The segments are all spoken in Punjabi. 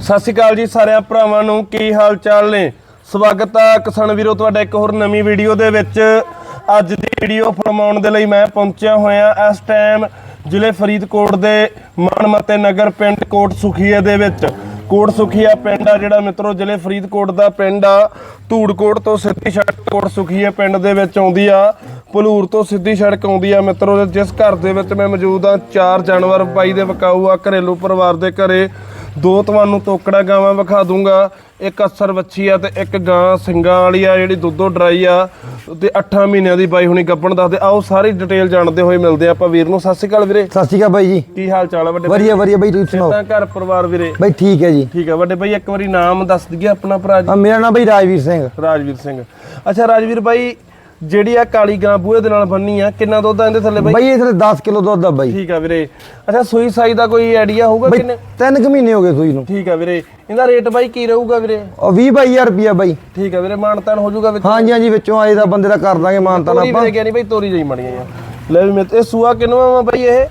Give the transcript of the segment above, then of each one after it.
ਸਤਿ ਸ਼੍ਰੀ ਅਕਾਲ ਜੀ ਸਾਰਿਆਂ ਭਰਾਵਾਂ ਨੂੰ, ਕੀ ਹਾਲ ਚਾਲ ਨੇ? ਸਵਾਗਤ ਆ ਕਿਸਾਨ ਵੀਰੋ, ਤੁਹਾਡਾ ਇੱਕ ਹੋਰ ਨਵੀਂ ਵੀਡੀਓ ਦੇ ਵਿੱਚ। ਅੱਜ ਦੀ ਵੀਡੀਓ ਫਰਮਾਉਣ ਦੇ ਲਈ ਮੈਂ ਪਹੁੰਚਿਆ ਹੋਇਆ ਇਸ ਟਾਈਮ ਜ਼ਿਲ੍ਹੇ ਫਰੀਦਕੋਟ ਦੇ ਮਾਨਮਤੇ ਨਗਰ ਪਿੰਡ ਕੋਟ ਸੁਖੀਏ ਦੇ ਵਿੱਚ। ਕੋਟ ਸੁਖੀਆ ਪਿੰਡ ਆ ਜਿਹੜਾ ਮਿੱਤਰੋ, ਜ਼ਿਲ੍ਹੇ ਫਰੀਦਕੋਟ ਦਾ ਪਿੰਡ ਆ। ਧੂੜਕੋਟ ਤੋਂ ਸਿੱਧੀ ਸੜਕ ਕੋਟ ਸੁਖੀਏ ਪਿੰਡ ਦੇ ਵਿੱਚ ਆਉਂਦੀ ਆ। ਭਲੂਰ ਤੋਂ ਸਿੱਧੀ ਸੜਕ ਆਉਂਦੀ ਆ ਮਿੱਤਰੋ, ਜਿਸ ਘਰ ਦੇ ਵਿੱਚ ਮੈਂ ਮੌਜੂਦ ਆ ਚਾਰ ਜਾਨਵਰ, ਬਾਈ ਦੇ ਵਿਕਾਊ ਆ, ਘਰੇਲੂ ਪਰਿਵਾਰ ਦੇ ਘਰੇ। ਦੋ ਤੁਹਾਨੂੰ ਤੋਕੜਾ ਗਾਵਾਂ ਵਿਖਾ ਦੂੰਗਾ। ਇੱਕ ਅਸਰ ਵੱਛੀ ਆ ਤੇ ਇੱਕ ਗਾਂ ਸਿੰਘਾਂ ਵਾਲੀ ਆ ਜਿਹੜੀ ਦੁੱਧੋ ਡਰਾਈ ਆ। ਤੇ 8 ਮਹੀਨਿਆਂ ਦੀ ਬਾਈ ਹੁਣੀ ਗੱਭਣ ਦੱਸਦੇ। ਆਓ ਸਾਰੀ ਡਿਟੇਲ ਜਾਣਦੇ ਹੋਏ ਮਿਲਦੇ ਆ ਆਪਾਂ ਵੀਰ ਨੂੰ। ਸਤਿ ਸ਼੍ਰੀ ਅਕਾਲ ਵੀਰੇ। ਸਤਿ ਸ਼੍ਰੀ ਅਕਾਲ ਬਾਈ ਜੀ। ਕੀ ਹਾਲ ਚਾਲ ਆ ਵੱਡੇ ਵਧੀਆ ਵਧੀਆ ਬਾਈ ਤੁਸੀਂ ਸੁਣਾਓ? ਤਾਂ ਘਰ ਪਰਿਵਾਰ ਵੀਰੇ? ਬਾਈ ਠੀਕ ਹੈ ਜੀ। ਠੀਕ ਆ। ਵੱਡੇ ਬਾਈ ਇੱਕ ਵਾਰੀ ਨਾਮ ਦੱਸ ਦਈਏ ਆਪਣਾ ਭਰਾ ਜੀ। ਮੇਰਾ ਨਾਮ ਬਾਈ ਰਾਜਵੀਰ ਸਿੰਘ। ਰਾਜਵੀਰ ਸਿੰਘ। ਅੱਛਾ ਰਾਜਵੀਰ ਬਾਈ ਜਿਹੜੀ ਆ ਕਾਲੀ ਗਾਂ ਬੂਹੇ ਦੇ ਨਾਲ ਬੰਨੀ ਆ ਕਿੰਨਾ ਦੁੱਧ ਆ ਇਹਦੇ ਥੱਲੇ ਬਾਈ? ਬਾਈ ਇਹ ਥਲੇ 10 ਕਿਲੋ ਦੁੱਧ ਆ ਬਾਈ। ਠੀਕ ਆ ਵੀਰੇ। ਅੱਛਾ ਸੂਈ ਸਾਈ ਦਾ ਕੋਈ ਆਈਡੀਆ ਹੋਊਗਾ ਬਾਈ ਕਿੰਨੇ? ਤਿੰਨ ਕੁ ਮਹੀਨੇ ਹੋ ਗਏ ਸੂਈ ਨੂੰ। ਠੀਕ ਆ ਵੀਰੇ। ਇਹਦਾ ਰੇਟ ਬਾਈ ਕੀ ਰਹੂਗਾ ਵੀਰੇ? ਉਹ 20 22000 ਰੁਪਿਆ ਬਾਈ। ਠੀਕ ਆ ਵੀਰੇ ਮਾਨਤਾਨ ਹੋ ਜਾਊਗਾ ਵਿੱਚ। ਹਾਂਜੀ ਹਾਂਜੀ ਵਿੱਚੋਂ ਆਏ ਦਾ ਬੰਦੇ ਦਾ ਕਰ ਦਾਂਗੇ ਮਾਨਤਾ ਤੋਰੀ ਆਪਾਂ। ਗਿਆ ਨਹੀਂ ਬਾਈ ਤੋਰੀ ਜਾਈ ਮੜੀਆਂ ਯਾਰ ਲੈ ਵੀ ਮੈਂ ਇਹ ਸੂਆ ਕਿਨਵਾ ਵਾ ਬਾਈ ਇਹ?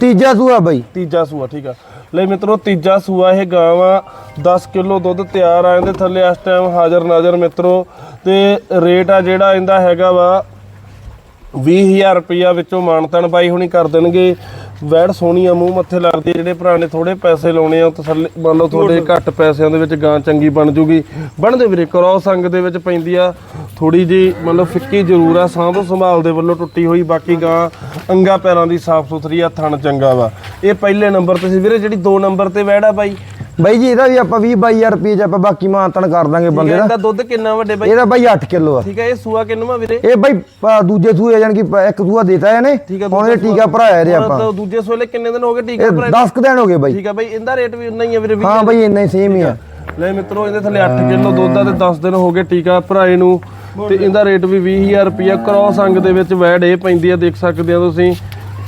ਤੀਜਾ ਸੂਆ ਬਾਈ। ਤੀਜਾ ਸੂਆ ਠੀਕ ਆ। ਲੈ ਮਿੱਤਰੋ, ਤੀਜਾ ਸੂਆ ਇਹ ਗਾਂ ਵਾ 10 ਕਿਲੋ ਦੁੱਧ ਤਿਆਰ ਆ, ਇਹਦੇ ਥੱਲੇ ਇਸ ਟਾਈਮ ਹਾਜ਼ਰ ਨਾਜ਼ਰ ਮਿੱਤਰੋ। ਤੇ ਰੇਟ ਆ ਜਿਹੜਾ ਇਹਦਾ ਹੈਗਾ ਵਾ 20000 ਰੁਪਇਆ ਵਿੱਚੋਂ ਮਾਨਤਨ ਬਾਈ ਹੁਣੀ ਕਰ ਦੇਣਗੇ। ਵੈੜ ਸੋਹਣੀ ਆ ਮੂੰਹ ਮੱਥੇ ਲੱਗਦੀ ਆ, ਜਿਹੜੇ ਭਰਾ ਨੇ ਥੋੜੇ ਪੈਸੇ ਲਾਉਣੇ ਆ ਤਸੱਲੀ ਮੰਨ ਲਓ ਤੁਹਾਡੇ ਘੱਟ ਪੈਸਿਆਂ ਦੇ ਵਿੱਚ ਗਾਂ ਚੰਗੀ ਬਣ ਜੂਗੀ। ਬਣਦੇ ਵੀਰੇ ਕਰੋਸ ਅੰਗ ਦੇ ਵਿੱਚ ਪੈਂਦੀ ਆ ਥੋੜੀ ਜੀ ਮੰਨ ਲਓ ਫਿੱਕੀ ਜ਼ਰੂਰ ਆ ਸਾਂਭ ਸੰਭਾਲ ਦੇ ਵੱਲੋਂ ਟੁੱਟੀ ਹੋਈ ਬਾਕੀ ਗਾਂ ਅੰਗਾ ਪੈਰਾਂ ਦੀ ਸਾਫ਼ ਸੁਥਰੀ ਆ ਥਣ ਚੰਗਾ ਵਾ। ਇਹ ਪਹਿਲੇ ਨੰਬਰ ਤੇ ਸੀ ਵੀਰੇ ਜਿਹੜੀ 2 ਨੰਬਰ ਤੇ ਵੈੜ ਆ ਬਾਈ ਬਾਈ ਜੀ ਇਹਦਾ ਵੀ ਆਪਾਂ 20 22000 ਰੁਪਏ ਚ ਆਪਾਂ ਬਾਕੀ ਮਾਨਤਨ ਕਰ ਦਾਂਗੇ ਬੰਦੇ ਦਾ। ਇਹਦਾ ਦੁੱਧ ਕਿੰਨਾ ਵੱਡੇ ਬਾਈ? ਇਹਦਾ ਬਾਈ 8 ਕਿਲੋ ਆ। ਠੀਕ ਹੈ ਇਹ ਸੂਆ ਕਿੰਨਵਾ ਵੀਰੇ? ਇਹ ਬਾਈ ਦੂਜੇ ਸੂਏ ਜਾਨ ਕਿ ਇੱਕ ਸੂਆ ਦੇਤਾ ਇਹਨੇ। ਹੁਣ ਇਹ ਟੀਕਾ ਭਰਾਇਆ ਇਹਦੇ ਆਪਾਂ। ਦੂਜੇ ਸੋਲੇ ਕਿੰਨੇ ਦਿਨ ਹੋ ਗਏ ਟੀਕਾ ਇਹ ਭਰਾ 10 ਕੁ ਦਿਨ ਹੋ ਗਏ ਬਾਈ। ਠੀਕ ਆ ਬਾਈ ਇਹਦਾ ਰੇਟ ਵੀ ਉਨਾ ਹੀ ਆ ਵੀਰੇ ਹਾਂ ਬਾਈ ਇੰਨਾ ਹੀ ਸੇਮ ਹੀ ਆ। ਲੈ ਮਿੱਤਰੋ ਇਹਦੇ ਥੱਲੇ 8 ਕਿਲੋ ਦੁੱਧ ਆ ਤੇ 10 ਦਿਨ ਹੋ ਗਏ ਟੀਕਾ ਭਰਾਏ ਨੂੰ। ਤੇ ਇਹਦਾ ਰੇਟ ਵੀ 20000 ਰੁਪਇਆ ਕ੍ਰੋਸ ਅੰਗ ਦੇ ਵਿੱਚ ਵੈੜ ਇਹ ਪੈਂਦੀ ਆ ਦੇਖ ਸਕਦੇ ਆ ਤੁਸੀਂ।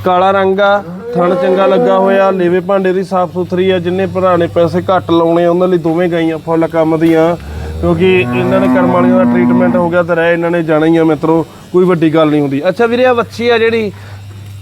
ਕਾਲਾ ਰੰਗ ਆ। ਥਣ ਚੰਗਾ ਲੱਗਾ ਹੋਇਆ, ਲੇਵੇ ਭਾਂਡੇ ਦੀ ਸਾਫ਼ ਸੁਥਰੀ ਆ, ਜਿੰਨੇ ਭਰਾ ਨੇ ਪੈਸੇ ਘੱਟ ਲਾਉਣੇ ਆ, ਉਹਨਾਂ ਲਈ ਦੋਵੇਂ ਗਾਈਆਂ ਫੁੱਲ ਕੰਮ ਦੀਆਂ। ਕਿਉਂਕਿ ਇਹਨਾਂ ਨੇ ਕਰਮ ਵਾਲਿਆਂ ਦਾ ਟ੍ਰੀਟਮੈਂਟ ਹੋ ਗਿਆ ਤੇ ਰਹਿ ਇਹਨਾਂ ਨੇ ਜਾਣਾ ਹੀ ਆ ਮਿੱਤਰੋ, ਕੋਈ ਵੱਡੀ ਗੱਲ ਨਹੀਂ ਹੁੰਦੀ। ਅੱਛਾ ਵੀਰੇ ਆ ਵੱਛੀ ਆ ਜਿਹੜੀ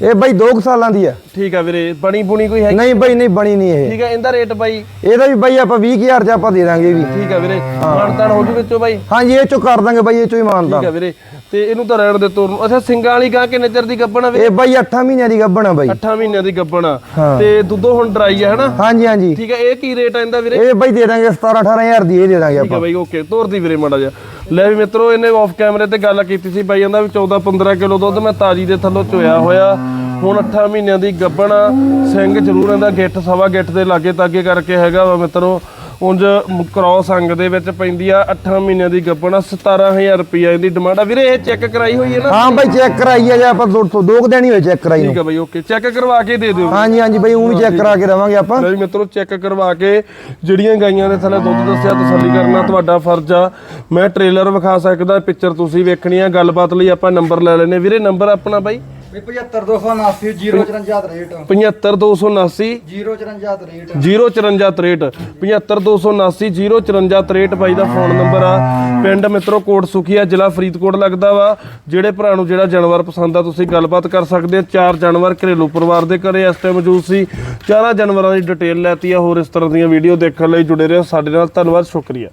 ਇਹ ਬਾਈ 2 ਸਾਲਾਂ ਦੀ ਆ। ਠੀਕ ਆ ਵੀਰੇ ਬਣੀ ਬੁਣੀ ਕੋਈ ਹੈ ਨਹੀਂ ਬਾਈ ਨਹੀਂ ਬਣੀ ਨਹੀਂ ਇਹ। ਠੀਕ ਆ ਇਹਦਾ ਰੇਟ ਬਾਈ? ਇਹਦਾ ਵੀ ਬਾਈ ਆਪਾਂ 20000 ਚ ਆਪਾਂ ਦੇ ਦਾਂਗੇ ਵੀ। ਠੀਕ ਆ ਵੀਰੇ ਮਾਨਤਾਨ ਹੋ ਜੂ ਵਿੱਚੋਂ ਬਾਈ? ਹਾਂਜੀ ਇਹ ਚੋਂ ਕਰ ਦਾਂਗੇ ਬਾਈ ਇਹ ਚੋਂ ਹੀ ਮਾਨਤਾ ਠੀਕ ਆ ਵੀਰੇ ਤੇ ਇਹਨੂੰ ਤਾਂ ਰਹਿਣ ਦੇ ਤੋਰ ਨੂੰ। ਅੱਛਾ ਸਿੰਘਾਂ ਵਾਲੀ ਗਾਂ ਕਿੰਨੇ ਚਿਰ ਦੀ ਗੱਬਣ ਆ ਵੀਰੇ? ਇਹ ਬਾਈ 8 ਮਹੀਨਿਆਂ ਦੀ ਗੱਭਣ ਆ ਬਾਈ। 8 ਮਹੀਨਿਆਂ ਦੀ ਗੱਬਣ ਆ। ਤੇ ਦੁੱਧੋ ਹੁਣ ਡਰਾਈ ਆ ਹਨਾ? ਹਾਂਜੀ ਹਾਂਜੀ। ਠੀਕ ਆ ਇਹ ਕੀ ਰੇਟ ਆ ਇਹਦਾ ਵੀਰੇ? ਇਹ ਬਾਈ ਦੇ ਦਾਂਗੇ 17 18000 ਦੀ ਇਹ ਦੇ ਦਾਂਗੇ ਠੀਕ ਆਪਾਂ। ਆ ਬਾਈ ਓਕੇ ਤੋਰਦੀ ਵੀਰੇ ਮਾੜਾ ਜਿਹਾ। ਲੈ ਵੀ ਮਿੱਤਰੋ, ਇਹਨੇ ਆਫ ਕੈਮਰੇ ਤੇ ਗੱਲ ਕੀਤੀ ਸੀ ਬਾਈ, ਕਹਿੰਦਾ ਵੀ 14 15 ਕਿਲੋ ਦੁੱਧ ਮੈਂ ਤਾਜੀ ਦੇ ਥੱਲੋਂ ਚੋਇਆ ਹੋਇਆ। ਹੁਣ 8 ਮਹੀਨਿਆਂ ਦੀ ਗੱਬਣ ਸਿੰਘ ਜ਼ਰੂਰ ਇਹਦਾ ਗਿੱਠ, ਸਵਾ ਗਿੱਠ ਦੇ ਲਾਗੇ ਤਾਗੇ ਕਰਕੇ ਹੈਗਾ ਵਾ ਮਿੱਤਰੋ। ਉਂਝ ਕ੍ਰੋਸ ਅੰਗ ਦੇ ਵਿੱਚ ਪੈਂਦੀ ਆ 8 ਮਹੀਨਿਆਂ ਦੀ ਗੱਬਣ ਆ 17000 ਰੁਪਇਆ ਇਹਦੀ ਡਿਮਾਂਡ ਆ। ਵੀਰੇ ਇਹ ਚੈੱਕ ਕਰਾਈ ਹੋਈ ਹੈ ਨਾ? ਹਾਂ ਬਾਈ ਚੈੱਕ ਕਰਾਈ ਆ ਜੇ ਆਪਾਂ ਦੋ ਦੋ ਕੁ ਦਿਨ ਹੀ ਹੋਏ ਚੈੱਕ ਕਰਾਈ ਨੂੰ। ਠੀਕ ਆ ਬਾਈ ਓਕੇ ਚੈੱਕ ਕਰਵਾ ਕੇ ਦੇ ਦਿਓ। ਹਾਂਜੀ ਹਾਂਜੀ ਬਾਈ ਉਹ ਵੀ ਚੈੱਕ ਕਰਾ ਕੇ ਰਵਾਂਗੇ ਆਪਾਂ। ਲੈ ਮਿੱਤਰੋ ਚੈੱਕ ਕਰਵਾ ਕੇ ਜਿਹੜੀਆਂ ਗਾਈਆਂ ਦੇ ਥੱਲੇ ਦੁੱਧ ਦੱਸਿਆ ਤਸੱਲੀ ਕਰਨਾ ਤੁਹਾਡਾ ਫਰਜ਼ ਆ। ਮੈਂ ਟ੍ਰੇਲਰ ਵਿਖਾ ਸਕਦਾ ਪਿਕਚਰ ਤੁਸੀਂ ਵੇਖਣੀ ਆ ਗੱਲਬਾਤ ਲਈ ਆਪਾਂ ਨੰਬਰ ਲੈ ਲੈਨੇ ਵੀਰੇ ਨੰਬਰ ਆਪਣਾ ਬਾਈ? 75279 054 ਰੇਟ 75279 054 ਰੇਟ 05463 75279 05463 ਬਾਈ ਦਾ ਫੋਨ ਨੰਬਰ ਆ। ਪਿੰਡ ਮਿੱਤਰੋ ਕੋਟ ਸੁਖੀਆ ਜ਼ਿਲ੍ਹਾ ਫਰੀਦਕੋਟ ਲੱਗਦਾ ਵਾ। ਜਿਹੜੇ ਭਰਾ ਨੂੰ ਜਿਹੜਾ ਜਾਨਵਰ ਪਸੰਦ ਆ ਤੁਸੀਂ ਗੱਲਬਾਤ ਕਰ ਸਕਦੇ ਆ। ਚਾਰ ਜਾਨਵਰ ਘਰੇਲੂ ਪਰਿਵਾਰ ਦੇ ਘਰੇ ਇਸ ਟਾਈਮ ਮੌਜੂਦ ਸੀ। ਚਾਰਾਂ ਜਾਨਵਰਾਂ ਦੀ ਡਿਟੇਲ ਲੈਤੀ ਆ। ਹੋਰ ਇਸ ਤਰ੍ਹਾਂ ਦੀਆਂ ਵੀਡੀਓ ਦੇਖਣ ਲਈ ਜੁੜੇ ਰਹੋ। ਸਾਡੇ ਨਾਲ ਧੰਨਵਾਦ ਸ਼ੁਕਰੀਆ।